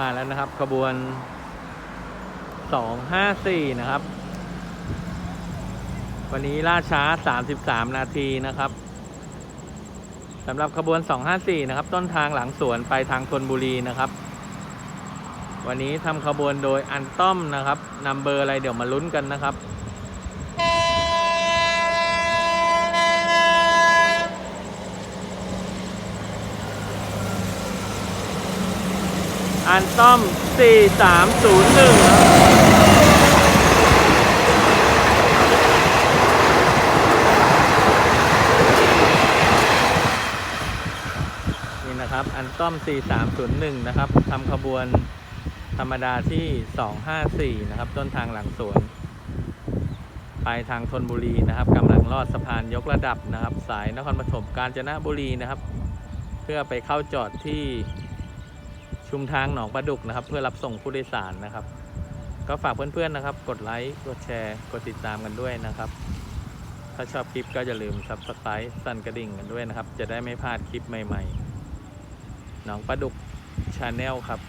มาแล้วนะครับขบวน 254 นะครับ วันนี้ล่าช้า 33 นาทีนะครับสำหรับขบวน 254 นะครับ ต้นทางหลังสวนไปทางธนบุรีนะครับ วันนี้ทำขบวนโดยอันต้อมนะครับนำเบอร์อะไรเดี๋ยวมาลุ้นกันนะครับ อันต้อม 4301นี่นะครับอันต้อม 4301 นะครับทำขบวนธรรมดาที่ 254 นะครับ ต้นทางหลังสวน ไปทางธนบุรีนะครับกำลังลอดสะพานยกระดับนะครับ สายนครปฐมกาญจนบุรีนะครับ เพื่อไปเข้าจอดที่ ชุมทางหนองประดุกนะครับ เพื่อรับส่งผู้โดยสารนะครับ ก็ฝากเพื่อนๆนะครับ กดไลค์กดแชร์ กดติดตามกันด้วยนะครับ ถ้าชอบคลิปก็อย่าลืม subscribe สั่นกระดิ่งกันด้วยนะครับ จะได้ไม่พลาดคลิปใหม่ ๆ หนองประดุกชาแนลครับ